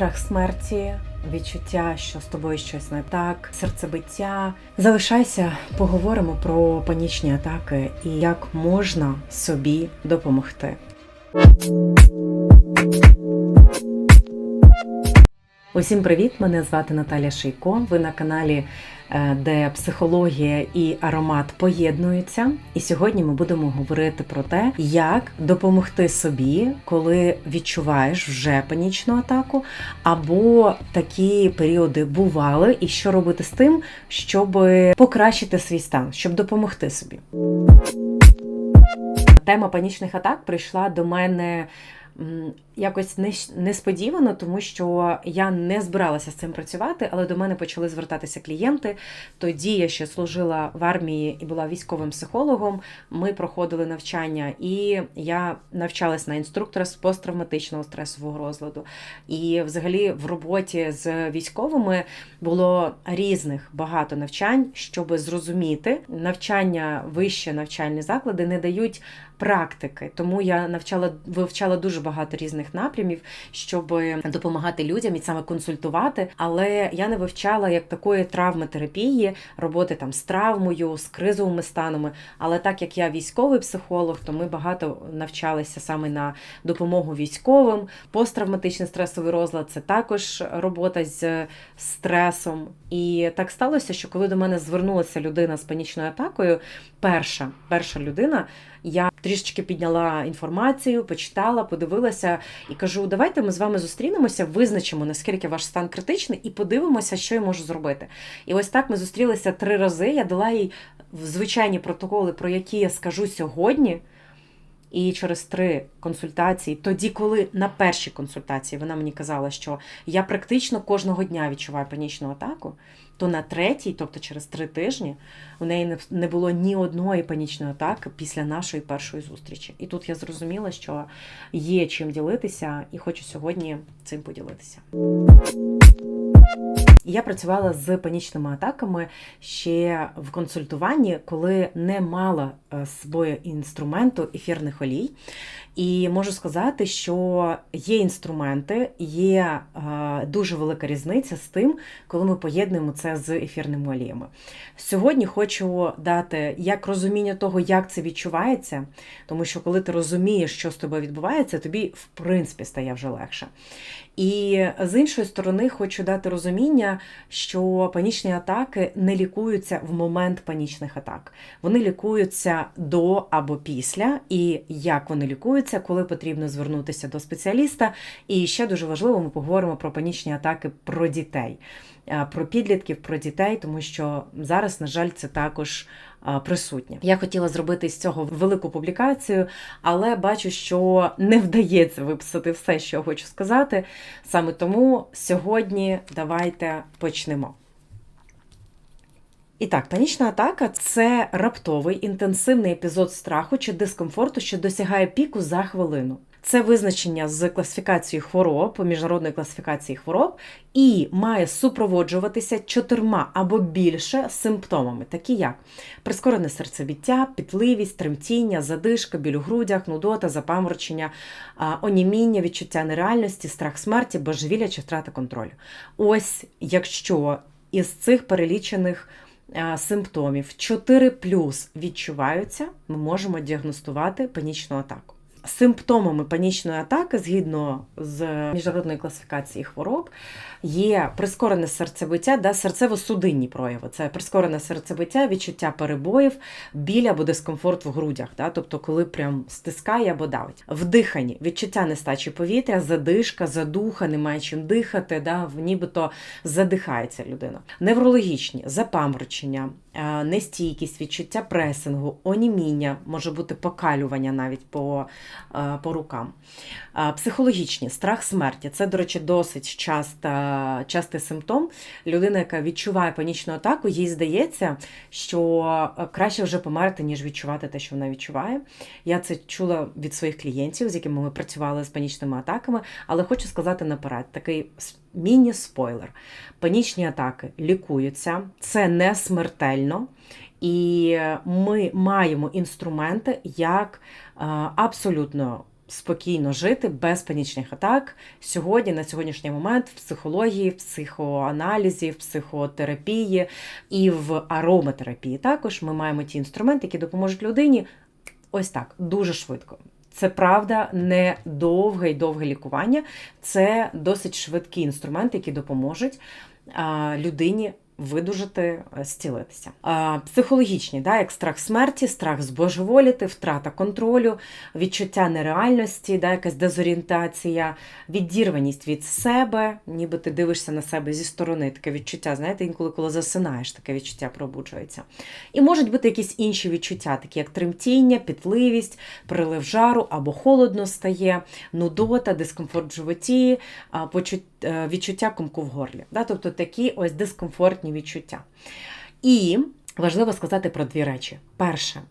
страх смерті, відчуття, що з тобою щось не так, серцебиття. Залишайся, поговоримо про панічні атаки і як можна собі допомогти. Усім привіт! Мене звати Наталя Шийко. Ви на каналі, е, де психологія і аромат поєднуються. І сьогодні ми будемо говорити про те, як допомогти собі, коли відчуваєш вже панічну атаку, або такі періоди бували, і що робити з тим, щоб покращити свій стан, щоб допомогти собі. Тема панічних атак прийшла до мене якось несподівано, тому що я не збиралася з цим працювати, але до мене почали звертатися клієнти. Тоді я ще служила в армії і була військовим психологом. Ми проходили навчання, і я навчалась на інструктора з посттравматичного стресового розладу. І взагалі в роботі з військовими було різних багато навчань, щоб зрозуміти. Навчання, вищі навчальні заклади не дають практики, тому я навчала вивчала дуже багато різних напрямів, щоб допомагати людям і саме консультувати. Але я не вивчала як такої травматерапії, роботи там з травмою, з кризовими станами. Але так як я військовий психолог, то ми багато навчалися саме на допомогу військовим. Посттравматичний стресовий розлад це також робота з стресом. І так сталося, що коли до мене звернулася людина з панічною атакою, перша, перша людина. Я трішечки підняла інформацію, почитала, подивилася і кажу: давайте ми з вами зустрінемося, визначимо, наскільки ваш стан критичний, і подивимося, що я можу зробити. І ось так ми зустрілися три рази. Я дала їй звичайні протоколи, про які я скажу сьогодні. І через три консультації, тоді, коли на першій консультації вона мені казала, що я практично кожного дня відчуваю панічну атаку, то на третій, тобто через три тижні, у неї не- було ні одної панічної атаки після нашої першої зустрічі. І тут я зрозуміла, що є чим ділитися, і хочу сьогодні цим поділитися. Я працювала з панічними атаками ще в консультуванні, коли не мала е, з собою інструменту ефірних олій. І можу сказати, що є інструменти, є е, дуже велика різниця з тим, коли ми поєднуємо це з ефірними оліями. Сьогодні хочу дати як розуміння того, як це відчувається, тому що коли ти розумієш, що з тобою відбувається, тобі в принципі стає вже легше. І з іншої сторони, хочу дати розуміння, що панічні атаки не лікуються в момент панічних атак. Вони лікуються до або після, і як вони лікуються, коли потрібно звернутися до спеціаліста. І ще дуже важливо, ми поговоримо про панічні атаки про дітей, про підлітків, про дітей, тому що зараз, на жаль, це також а, присутнє. Я хотіла зробити з цього велику публікацію, але бачу, що не вдається виписати все, що я хочу сказати. Саме тому сьогодні давайте почнемо. І так, панічна атака це раптовий інтенсивний епізод страху чи дискомфорту, що досягає піку за хвилину. Це визначення з класифікацією хвороб, міжнародної класифікації хвороб, і має супроводжуватися чотирма або більше симптомами, такі як прискорене серцебіття, пітливість, тремтіння, задишка, біль у грудях, нудота, запаморочення, оніміння, відчуття нереальності, страх смерті, божевілля чи втрата контролю. Ось якщо із цих перелічених симптомів 4 плюс відчуваються, ми можемо діагностувати панічну атаку. Симптомами панічної атаки, згідно з міжнародної класифікації хвороб, є прискорене серцебиття, да, серцево-судинні прояви. Це прискорене серцебиття, відчуття перебоїв, біль або дискомфорт в грудях, да, тобто коли прям стискає або давить. В відчуття нестачі повітря, задишка, задуха, немає чим дихати, да, нібито задихається людина. Неврологічні запаморочення, е, нестійкість, відчуття пресингу, оніміння, може бути покалювання навіть по, е, по рукам. Е, Психологічні страх смерті. Це, до речі, досить часта, частий симптом. Людина, яка відчуває панічну атаку, їй здається, що е, краще вже померти, ніж відчувати те, що вона відчуває. Я це чула від своїх клієнтів, з якими ми працювали з панічними атаками, але хочу сказати наперед, такий міні-спойлер. Панічні атаки лікуються, це не смертельно. І ми маємо інструменти, як е, абсолютно спокійно жити без панічних атак сьогодні, на сьогоднішній момент, в психології, в психоаналізі, в психотерапії і в ароматерапії. Також ми маємо ті інструменти, які допоможуть людині ось так дуже швидко. Це правда не довге й довге лікування, це досить швидкі інструменти, які допоможуть людині видужати, е, зцілитися. Психологічні, да, як страх смерті, страх збожеволіти, втрата контролю, відчуття нереальності, да, якась дезорієнтація, відірваність від себе, ніби ти дивишся на себе зі сторони, таке відчуття, знаєте, інколи, коли засинаєш, таке відчуття пробуджується. І можуть бути якісь інші відчуття, такі як тремтіння, пітливість, прилив жару або холодно стає, нудота, дискомфорт в животі, е, відчуття комку в горлі. Да? Тобто такі ось дискомфортні відчуття. І важливо сказати про дві речі. Перше,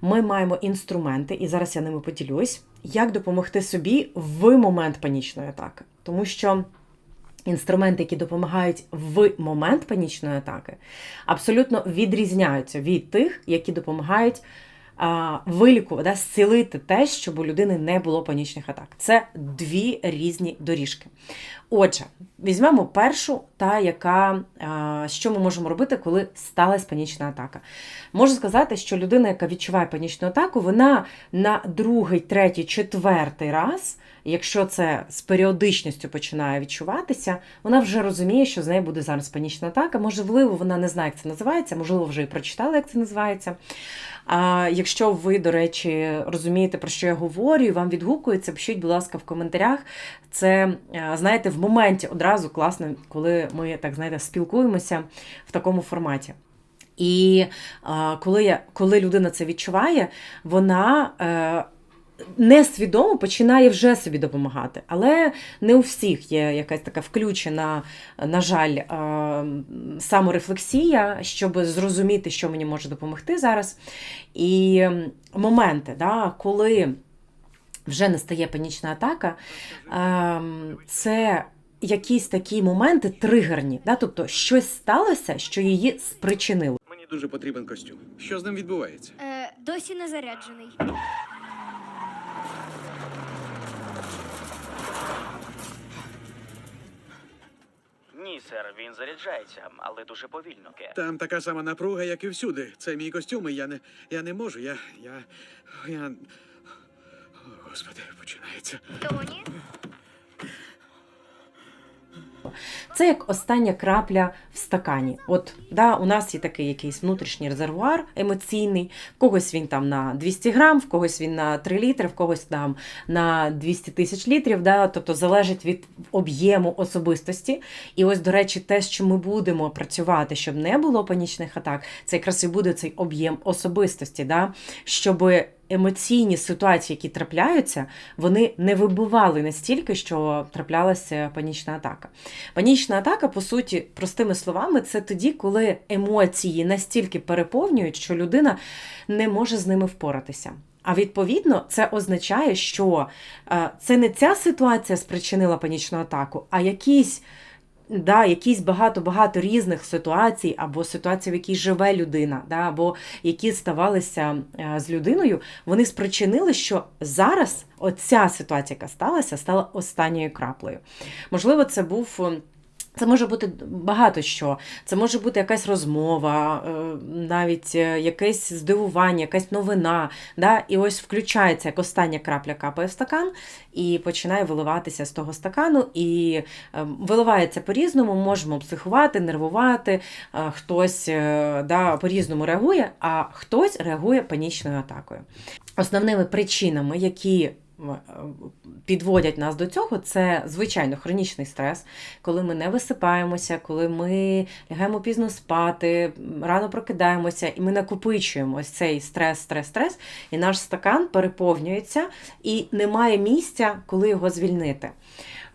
ми маємо інструменти, і зараз я ними поділюсь, як допомогти собі в момент панічної атаки. Тому що інструменти, які допомагають в момент панічної атаки, абсолютно відрізняються від тих, які допомагають а, вилікувати, да, зцілити те, щоб у людини не було панічних атак. Це дві різні доріжки. Отже, візьмемо першу, та яка що ми можемо робити, коли сталася панічна атака. Можу сказати, що людина, яка відчуває панічну атаку, вона на другий, третій, четвертий раз, якщо це з періодичністю починає відчуватися, вона вже розуміє, що з нею буде зараз панічна атака. Можливо, вона не знає, як це називається, можливо, вже і прочитала, як це називається. А якщо ви, до речі, розумієте, про що я говорю, і вам відгукується, пишіть, будь ласка, в коментарях. Це, знаєте, в моменті одразу класно, коли ми так знаєте, спілкуємося в такому форматі. І а, коли, я, коли людина це відчуває, вона. Е, Несвідомо починає вже собі допомагати, але не у всіх є якась така включена, на жаль, е, саморефлексія, щоб зрозуміти, що мені може допомогти зараз. І моменти, да, коли вже настає панічна атака, ем, це якісь такі моменти тригерні, да? тобто щось сталося, що її спричинило. Мені дуже потрібен костюм. Що з ним відбувається? Е, досі не заряджений. Ні, сер, він заряджається, але дуже повільно. Ке. Там така сама напруга, як і всюди. Це мій костюм, і я не. я не можу. Я. я. я. О, Господи, починається. Тоні? Це як остання крапля в стакані. От да, у нас є такий якийсь внутрішній резервуар емоційний, в когось він там на 200 грам, в когось він на 3 літри, в когось там на 200 тисяч літрів. Да, тобто залежить від об'єму особистості. І ось, до речі, те, що ми будемо працювати, щоб не було панічних атак, це якраз і буде цей об'єм особистості, да, щоб емоційні ситуації, які трапляються, вони не вибували настільки, що траплялася панічна атака. Панічна атака, по суті, простими словами, це тоді, коли емоції настільки переповнюють, що людина не може з ними впоратися. А відповідно, це означає, що е, це не ця ситуація спричинила панічну атаку, а якісь. Да, якісь багато-багато різних ситуацій, або ситуацій, в якій живе людина, да, або які ставалися е, з людиною, вони спричинили, що зараз оця ситуація, яка сталася, стала останньою краплею. Можливо, це був. Це може бути багато що. Це може бути якась розмова, е, навіть е, якесь здивування, якась новина. Да? І ось включається як остання крапля капає в стакан і починає виливатися з того стакану. І е, виливається по-різному, можемо психувати, нервувати, хтось да, по-різному реагує, а хтось реагує панічною атакою. Основними причинами, які підводять нас до цього, це звичайно хронічний стрес, коли ми не висипаємося, коли ми лягаємо пізно спати, рано прокидаємося, і ми накопичуємо ось цей стрес, стрес, стрес, і наш стакан переповнюється, і немає місця, коли його звільнити.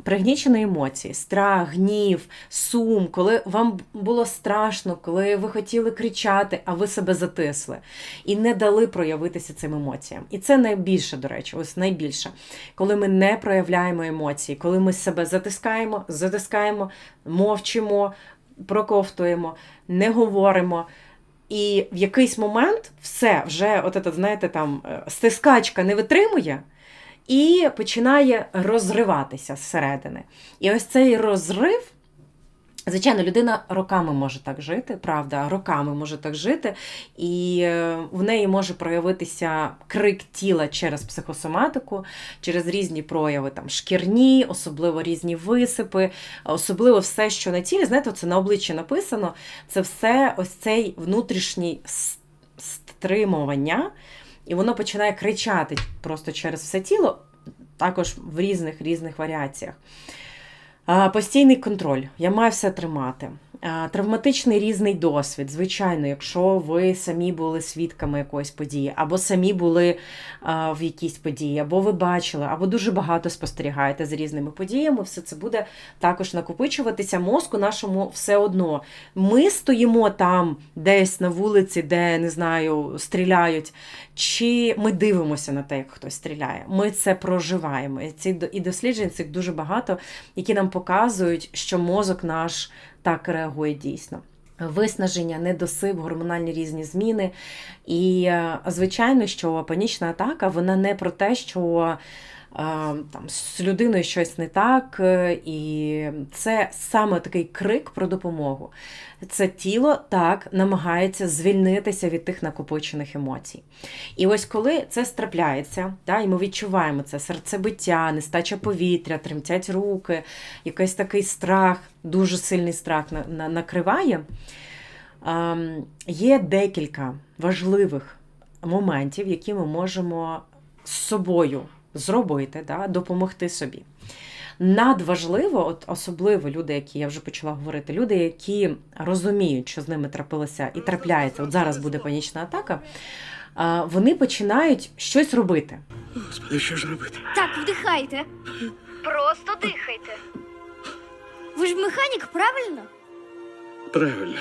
Пригнічені емоції, страх, гнів, сум, коли вам було страшно, коли ви хотіли кричати, а ви себе затисли і не дали проявитися цим емоціям. І це найбільше, до речі, ось найбільше, коли ми не проявляємо емоції, коли ми себе затискаємо, затискаємо, мовчимо, проковтуємо, не говоримо. І в якийсь момент все вже, от це, знаєте, там е, стискачка не витримує. І починає розриватися зсередини. І ось цей розрив. Звичайно, людина роками може так жити, правда, роками може так жити, і е, в неї може проявитися крик тіла через психосоматику, через різні прояви там шкірні, особливо різні висипи, особливо все, що на тілі, знаєте, це на обличчі написано. Це все ось цей внутрішній стримування, і воно починає кричати просто через все тіло, також в різних різних варіаціях. Постійний контроль. Я маю все тримати. Травматичний різний досвід. Звичайно, якщо ви самі були свідками якоїсь події, або самі були в якійсь події, або ви бачили, або дуже багато спостерігаєте з різними подіями, все це буде також накопичуватися мозку нашому все одно. Ми стоїмо там десь на вулиці, де не знаю, стріляють, чи ми дивимося на те, як хтось стріляє. Ми це проживаємо. І досліджень цих дуже багато, які нам показують, що мозок наш так реагує дійсно. Виснаження, недосип, гормональні різні зміни. І, е, звичайно, що панічна атака вона не про те, що там з людиною щось не так, е, і це саме такий крик про допомогу. Це тіло так намагається звільнитися від тих накопичених емоцій. І ось коли це страпляється, да, і ми відчуваємо це серцебиття, нестача повітря, тремтять руки, якийсь такий страх, дуже сильний страх на, на, накриває. Ем, є декілька важливих моментів, які ми можемо з собою зробити, да, допомогти собі. Надважливо, от особливо люди, які я вже почала говорити, люди, які розуміють, що з ними трапилося і трапляється, от зараз буде панічна атака, вони починають щось робити. Господи, що ж робити? Так, вдихайте. Просто дихайте. Ви ж механік, правильно? Правильно.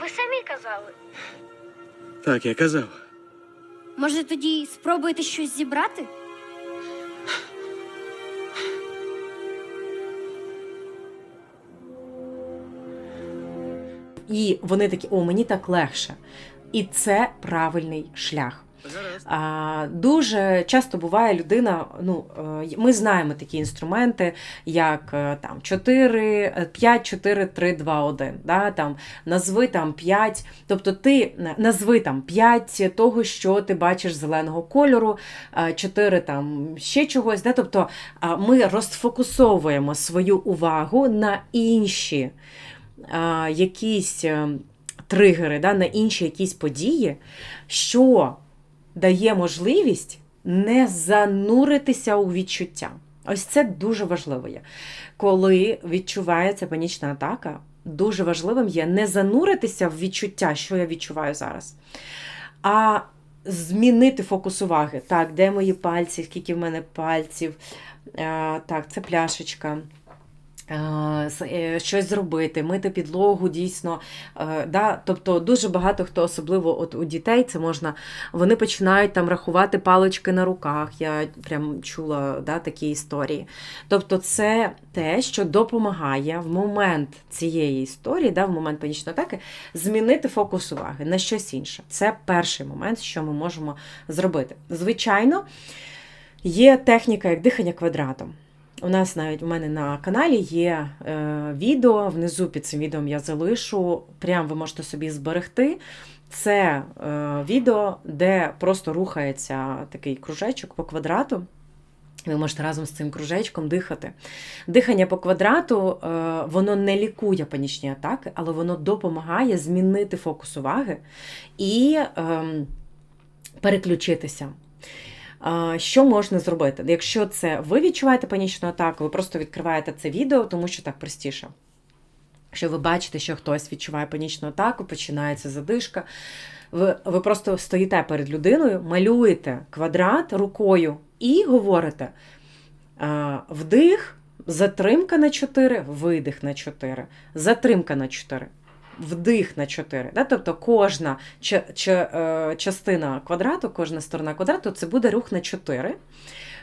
Ви самі казали. Так, я казав. Може, тоді спробуєте щось зібрати? І вони такі, о, мені так легше. І це правильний шлях. Дуже часто буває людина. Ну, е, ми знаємо такі інструменти, як е, там 4, 5, 4, 3, 2, 1. Да? Там, назви там 5, тобто ти назви там 5 того, що ти бачиш зеленого кольору, 4 там ще чогось. Да? Тобто ми розфокусовуємо свою увагу на інші якісь е, тригери, да? на інші якісь події, що дає можливість не зануритися у відчуття. Ось це дуже важливо є. Коли відчувається панічна атака, дуже важливим є не зануритися в відчуття, що я відчуваю зараз, а змінити фокус уваги. Так, де мої пальці, скільки в мене пальців, Е, так, це пляшечка. Е, е, Щось зробити, мити підлогу дійсно. Е, Да? Тобто дуже багато хто, особливо от у дітей, це можна, вони починають там рахувати палички на руках. Я прям чула да, такі історії. Тобто, це те, що допомагає в момент цієї історії, да, в момент панічної атаки, змінити фокус уваги на щось інше. Це перший момент, що ми можемо зробити. Звичайно, є техніка як дихання квадратом. У нас навіть у мене на каналі є е, відео. Внизу під цим відео я залишу. Прям ви можете собі зберегти. Це е, відео, де просто рухається такий кружечок по квадрату. Ви можете разом з цим кружечком дихати. Дихання по квадрату, е, воно не лікує панічні атаки, але воно допомагає змінити фокус уваги і ем, переключитися. Що можна зробити? Якщо це ви відчуваєте панічну атаку, ви просто відкриваєте це відео, тому що так простіше. Якщо ви бачите, що хтось відчуває панічну атаку, починається задишка. Ви, ви просто стоїте перед людиною, малюєте квадрат рукою і говорите вдих, затримка на 4, видих на 4, затримка на 4 вдих на 4. Да? Тобто кожна ча- ча- е, частина квадрату, кожна сторона квадрату це буде рух на 4,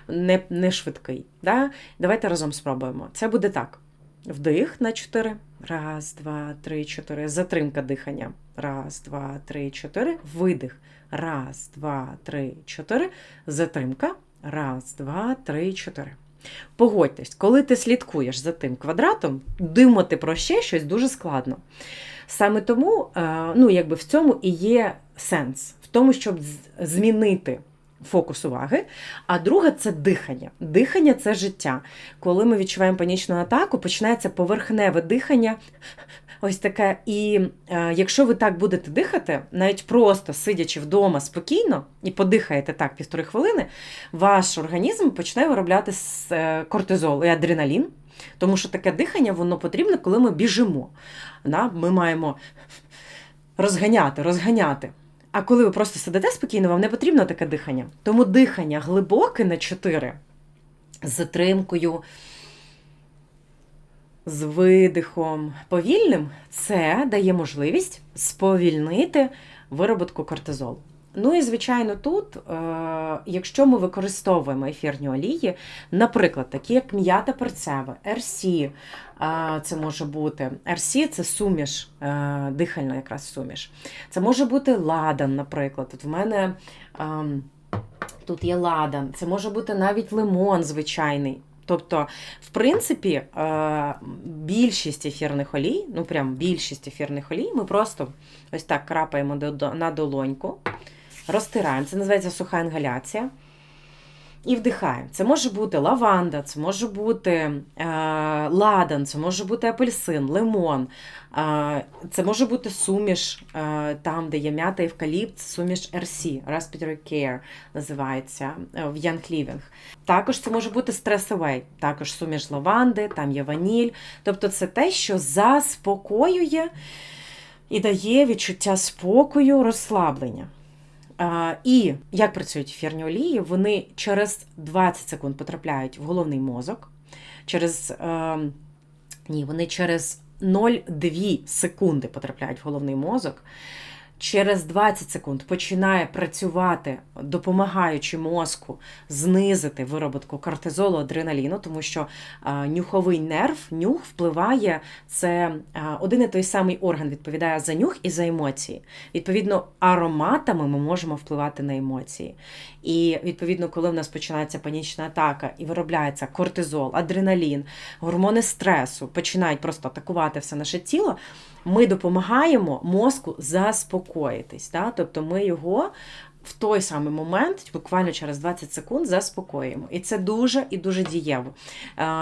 не, не швидкий. Да? Давайте разом спробуємо. Це буде так. Вдих на 4. Раз, два, три, чотири. Затримка дихання. Раз, два, три, чотири. Видих. Раз, два, три, чотири. Затримка. Раз, два, три, чотири. Погодьтесь, коли ти слідкуєш за тим квадратом, думати про ще щось дуже складно. Саме тому, е, ну, якби в цьому і є сенс, в тому, щоб змінити фокус уваги. А друге це дихання. Дихання це життя. Коли ми відчуваємо панічну атаку, починається поверхневе дихання. Ось таке. І е, якщо ви так будете дихати, навіть просто сидячи вдома спокійно і подихаєте так півтори хвилини, ваш організм почне виробляти е, кортизол і адреналін. Тому що таке дихання воно потрібно, коли ми біжимо. Ми маємо розганяти, розганяти. А коли ви просто сидите спокійно, вам не потрібно таке дихання. Тому дихання глибоке на 4 з затримкою, з видихом повільним, це дає можливість сповільнити вироботку кортизолу. Ну і звичайно, тут, е, якщо ми використовуємо ефірні олії, наприклад, такі як м'ята перцева, RC, е, це може бути RC – це суміш, е, дихальна якраз суміш. Це може бути ладан, наприклад. От в мене ем, тут є ладан, це може бути навіть лимон звичайний. Тобто, в принципі, е, більшість ефірних олій, ну прям більшість ефірних олій, ми просто ось так крапаємо на долоньку, розтираємо. Це називається суха інгаляція. І вдихаємо. Це може бути лаванда, це може бути е, ладан, це може бути апельсин, лимон, е, це може бути суміш, е, там, де є м'ята евкаліпт, суміш RC, Respiratory Care називається е, в Young Living. Також це може бути стресовий, також суміш лаванди, там є ваніль. Тобто це те, що заспокоює і дає відчуття спокою, розслаблення. І як працюють ефірні олії? Вони через 20 секунд потрапляють в головний мозок. Через, е, ні, вони через 0,2 секунди потрапляють в головний мозок. Через 20 секунд починає працювати, допомагаючи мозку знизити вироботку кортизолу, адреналіну, тому що нюховий нерв, нюх впливає, це один і той самий орган відповідає за нюх і за емоції. Відповідно, ароматами ми можемо впливати на емоції. І відповідно, коли в нас починається панічна атака і виробляється кортизол, адреналін, гормони стресу починають просто атакувати все наше тіло, ми допомагаємо мозку заспокоїтись. Да? Тобто ми його в той самий момент, буквально через 20 секунд, заспокоїмо. І це дуже і дуже дієво.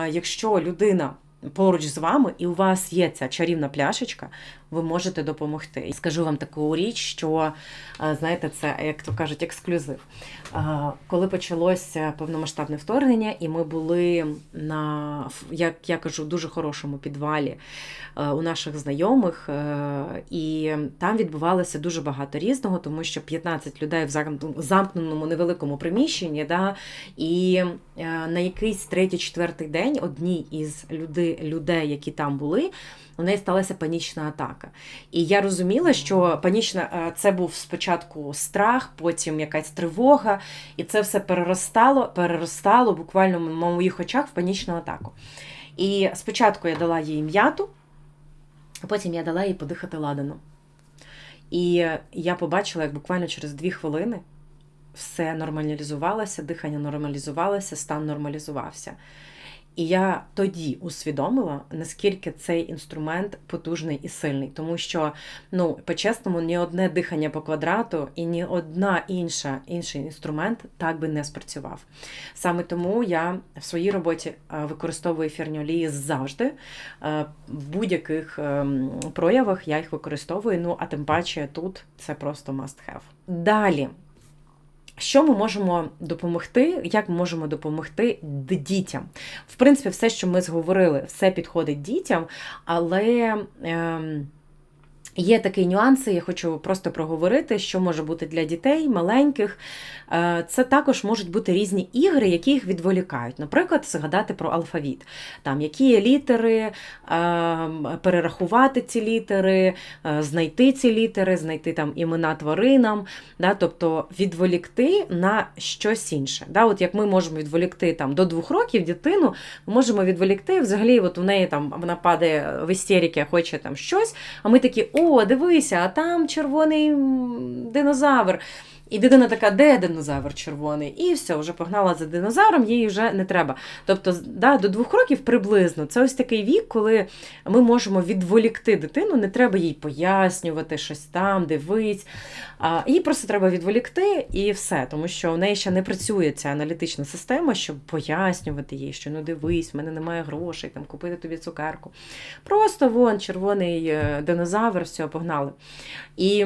Якщо людина поруч з вами і у вас є ця чарівна пляшечка, ви можете допомогти. Скажу вам таку річ, що е, знаєте, це як то кажуть, ексклюзив. Е, Коли почалося повномасштабне вторгнення, і ми були на як я кажу, дуже хорошому підвалі е, у наших знайомих, і там відбувалося дуже багато різного, тому що 15 людей в замкненому- невеликому приміщенні, да, і на якийсь третій-четвертий день одній із люди, людей, які там були, у неї сталася панічна атака. І я розуміла, що панічна е, це був спочатку страх, потім якась тривога, і це все переростало, переростало буквально на моїх очах в панічну атаку. І спочатку я дала їй м'яту, а потім я дала їй подихати ладаном. І я побачила, як буквально через дві хвилини все нормалізувалося, дихання нормалізувалося, стан нормалізувався. І я тоді усвідомила, наскільки цей інструмент потужний і сильний, тому що, ну, по-чесному, ні одне дихання по квадрату і ні одна інша інший інструмент так би не спрацював. Саме тому я в своїй роботі е, використовую ефірні олії завжди. Е, В будь-яких ем, проявах я їх використовую. Ну, а тим паче тут це просто must have. Далі. Що ми можемо допомогти? Як ми можемо допомогти дітям? В принципі, все, що ми зговорили, все підходить дітям, але ем, є такі нюанси, я хочу просто проговорити, що може бути для дітей маленьких. Е, Це також можуть бути різні ігри, які їх відволікають. Наприклад, згадати про алфавіт, там які є літери, ем, перерахувати ці літери, е, знайти ці літери, знайти там імена тваринам, да, тобто відволікти на щось інше. Да, от як ми можемо відволікти там до двох років дитину, ми можемо відволікти взагалі, от у неї там вона падає в істерики, хоче там щось, а ми такі: о, дивися, а там червоний динозавр. І дитина така, де динозавр червоний? І все, вже погнала за динозавром, їй вже не треба. Тобто, да, до двох років приблизно це ось такий вік, коли ми можемо відволікти дитину, не треба їй пояснювати щось там, дивись. А, їй просто треба відволікти і все, тому що в неї ще не працює ця аналітична система, щоб пояснювати їй, що ну дивись, в мене немає грошей, там купити тобі цукерку. Просто вон червоний е, динозавр, все, погнали. І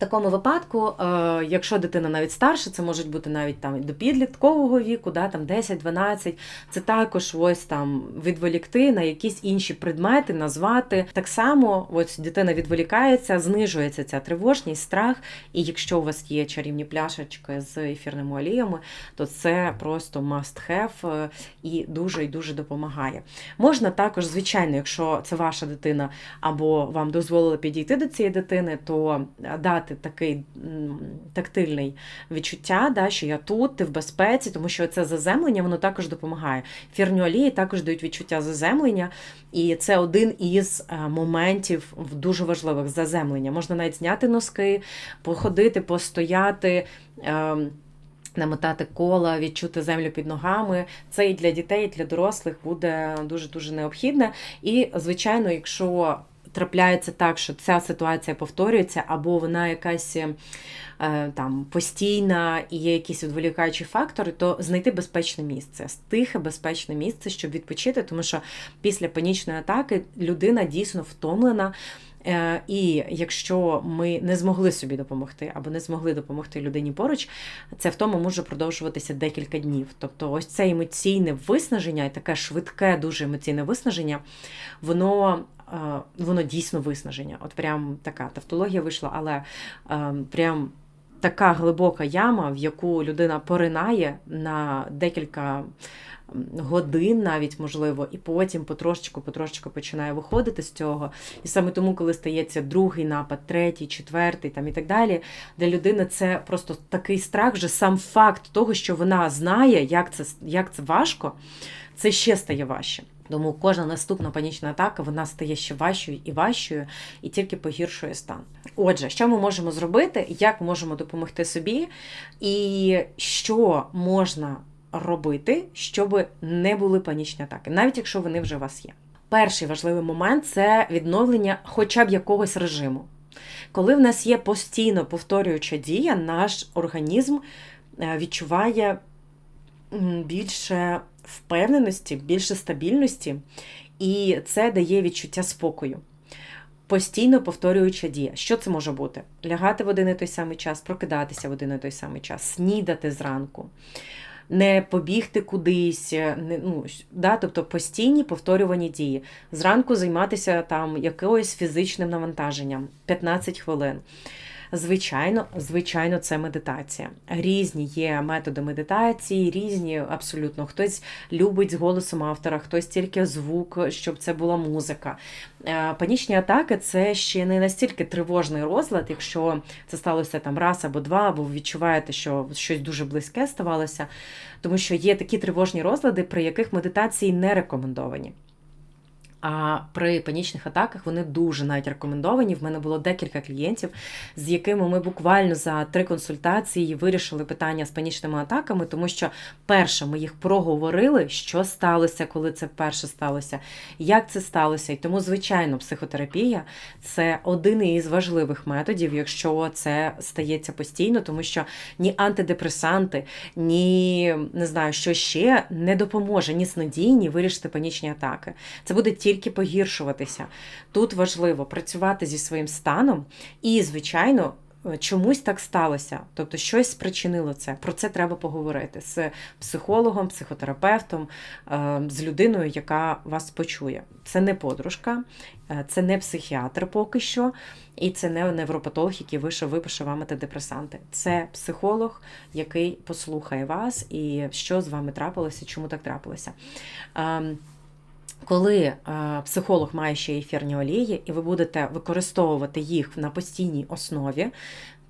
такому випадку, е, якщо дитина навіть старша, це можуть бути навіть там до підліткового віку, да, там 10-12, це також ось там відволікти на якісь інші предмети, назвати. Так само, ось дитина відволікається, знижується ця тривожність, страх. І якщо у вас є чарівні пляшечки з ефірними оліями, то це просто must have е, і дуже і дуже допомагає. Можна також, звичайно, якщо це ваша дитина, або вам дозволили підійти до цієї дитини, то е, дати такий тактильний відчуття, да, що я тут, ти в безпеці, тому що це заземлення воно також допомагає. Фірні олії також дають відчуття заземлення, і це один із е, моментів дуже важливих заземлення. Можна навіть зняти носки, походити, постояти. ем, Намотати кола, відчути землю під ногами. Це і для дітей, і для дорослих буде дуже дуже необхідне. І, звичайно, якщо трапляється так, що ця ситуація повторюється, або вона якась е, там постійна і є якісь відволікаючі фактори, то знайти безпечне місце, тихе, безпечне місце, щоб відпочити, тому що після панічної атаки людина дійсно втомлена. Е, І якщо ми не змогли собі допомогти або не змогли допомогти людині поруч, це втома може продовжуватися декілька днів. Тобто, ось це емоційне виснаження, і таке швидке, дуже емоційне виснаження, воно, воно дійсно виснаження. От прям така тавтологія вийшла, але е, прям така глибока яма, в яку людина поринає на декілька годин, навіть можливо, і потім потрошечку, потрошечку починає виходити з цього. І саме тому, коли стається другий напад, третій, четвертий там і так далі, для людини це просто такий страх, вже сам факт того, що вона знає, як це, як це важко, це ще стає важче. Тому кожна наступна панічна атака вона стає ще важчою і важчою, і тільки погіршує стан. Отже, що ми можемо зробити, як можемо допомогти собі, і що можна робити, щоб не були панічні атаки, навіть якщо вони вже у вас є. Перший важливий момент це відновлення хоча б якогось режиму. Коли в нас є постійно повторююча дія, наш організм е, відчуває більше впевненості, більше стабільності, і це дає відчуття спокою. Постійно повторююча дія. Що це може бути? Лягати в один і той самий час, прокидатися в один і той самий час, снідати зранку, не побігти кудись, не, ну, да, тобто постійні повторювані дії. Зранку займатися там якоюсь фізичним навантаженням 15 хвилин. Звичайно, звичайно, це медитація. Різні є методи медитації, різні абсолютно. Хтось любить з голосом автора, хтось тільки звук, щоб це була музика. Е, Панічні атаки це ще не настільки тривожний розлад, якщо це сталося там раз або два, або ви відчуваєте, що щось дуже близьке ставалося, тому що є такі тривожні розлади, при яких медитації не рекомендовані. А при панічних атаках вони дуже навіть рекомендовані. В мене було декілька клієнтів, з якими ми буквально за три консультації вирішили питання з панічними атаками, тому що перше ми їх проговорили, що сталося, коли це вперше сталося, як це сталося. І тому, звичайно, психотерапія це один із важливих методів, якщо це стається постійно, тому що ні антидепресанти, ні не знаю, що ще не допоможе ні снодійні вирішити панічні атаки. Це буде тільки погіршуватися. Тут важливо працювати зі своїм станом і, звичайно. Чомусь так сталося, тобто щось спричинило це. Про це треба поговорити з психологом, психотерапевтом, е, з людиною, яка вас почує. Це не подружка, е, це не психіатр поки що, і це не невропатолог, який вийшов, випише вам антидепресанти. Це психолог, який послухає вас і що з вами трапилося, чому так трапилося. Коли е, психолог має ще ефірні олії, і ви будете використовувати їх на постійній основі,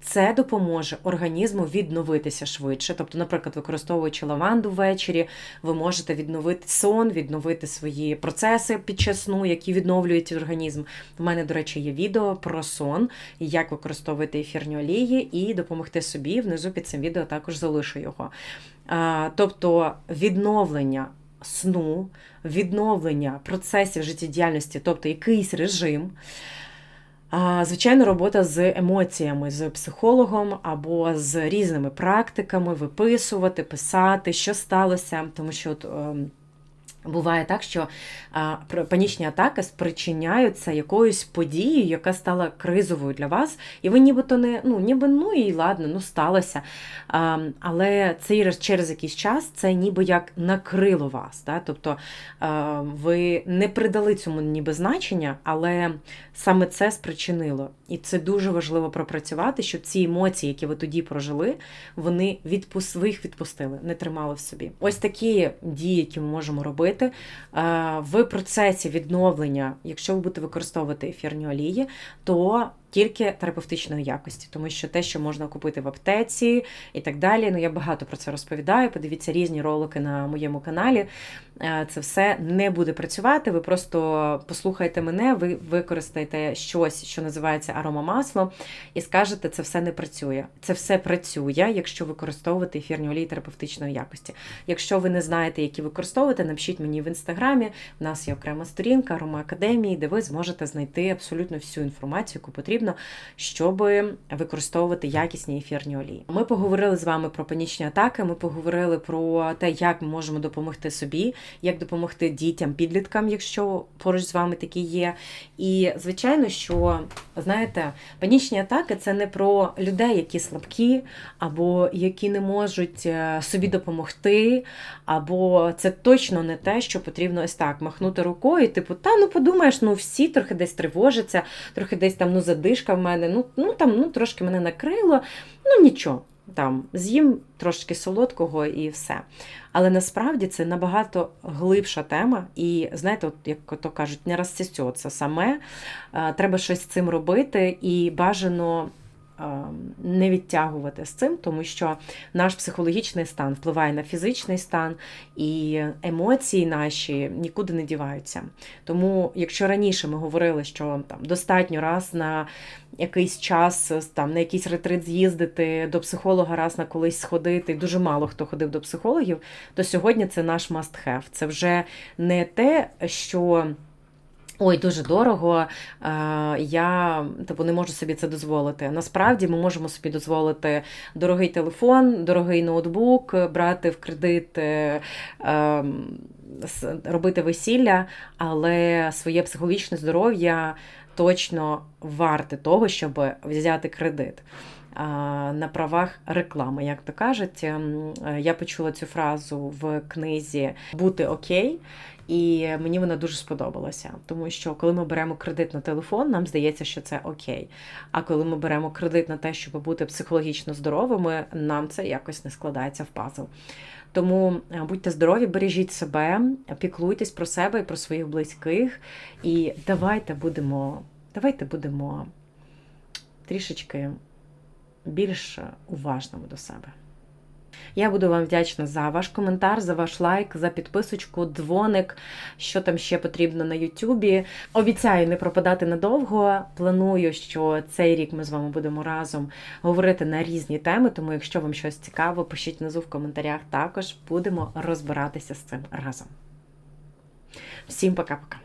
Це допоможе організму відновитися швидше. Тобто, наприклад, використовуючи лаванду ввечері, ви можете відновити сон, відновити свої процеси під час сну, які відновлюють організм. У мене, до речі, є відео про сон, як використовувати ефірні олії, і допомогти собі. Внизу під цим відео також залишу його. Тобто відновлення сну, відновлення процесів життєдіяльності, тобто якийсь режим. Звичайно, робота з емоціями, з психологом або з різними практиками, виписувати, писати, що сталося, тому що от, ем, буває так, що а, панічні атаки спричиняються якоюсь подією, яка стала кризовою для вас, і ви нібито не ну, ніби ну і ладно, ну сталося. А, але цей через якийсь час це ніби як накрило вас. Да? Тобто а, ви не придали цьому ніби значення, але саме це спричинило. І це дуже важливо пропрацювати, щоб ці емоції, які ви тоді прожили, вони відпус... ви їх відпустили, не тримали в собі. Ось такі дії, які ми можемо робити Е, в процесі відновлення, якщо ви будете використовувати ефірні олії, то тільки терапевтичної якості, тому що те, що можна купити в аптеці і так далі. Ну я багато про це розповідаю. Подивіться різні ролики на моєму каналі. Е, Це все не буде працювати. Ви просто послухайте мене, ви використаєте щось, що називається аромамасло, і скажете, це все не працює. Це все працює, якщо використовувати ефірні олії терапевтичної якості. Якщо ви не знаєте, які використовувати, напишіть мені в інстаграмі. У нас є окрема сторінка Арома Академії, де ви зможете знайти абсолютно всю інформацію, яку потрібно, щоб використовувати якісні ефірні олії. Ми поговорили з вами про панічні атаки. Ми поговорили про те, як ми можемо допомогти собі, як допомогти дітям, підліткам, якщо поруч з вами такі є. І звичайно, що знаєте, панічні атаки це не про людей, які слабкі, або які не можуть е, собі допомогти, або це точно не те, що потрібно ось так махнути рукою, типу, та ну подумаєш, ну всі трохи десь тривожаться, трохи десь там ну задишка в мене, ну, ну там ну трошки мене накрило, ну нічого. Там з'їм трошки солодкого і все. Але насправді це набагато глибша тема, і знаєте, от як то кажуть, не розцісться саме. Треба щось з цим робити, і бажано не відтягувати з цим, тому що наш психологічний стан впливає на фізичний стан, і емоції наші нікуди не діваються. Тому, якщо раніше ми говорили, що там достатньо раз на якийсь час там на якийсь ретрит з'їздити до психолога, раз на колись сходити. Дуже мало хто ходив до психологів. То сьогодні це наш must have. Це вже не те, що. Ой, дуже дорого, е, я типу, не можу собі це дозволити. Насправді ми можемо собі дозволити дорогий телефон, дорогий ноутбук, брати в кредит, е, е, робити весілля, але своє психологічне здоров'я точно варте того, щоб взяти кредит. На правах реклами, як то кажуть, Ем, е, я почула цю фразу в книзі Бути окей, і мені вона дуже сподобалася. Тому що коли ми беремо кредит на телефон, нам здається, що це окей. А коли ми беремо кредит на те, щоб бути психологічно здоровими, нам це якось не складається в пазл. Тому е, будьте здорові, бережіть себе, піклуйтесь про себе і про своїх близьких. І давайте будемо, давайте будемо трішечки більш уважними до себе. Я буду вам вдячна за ваш коментар, за ваш лайк, за підписочку, дзвоник, що там ще потрібно на Ютубі. Обіцяю не пропадати надовго. Планую, що цей рік ми з вами будемо разом говорити на різні теми. Тому, якщо вам щось цікаво, пишіть внизу в коментарях. Також будемо розбиратися з цим разом. Всім пока-пока.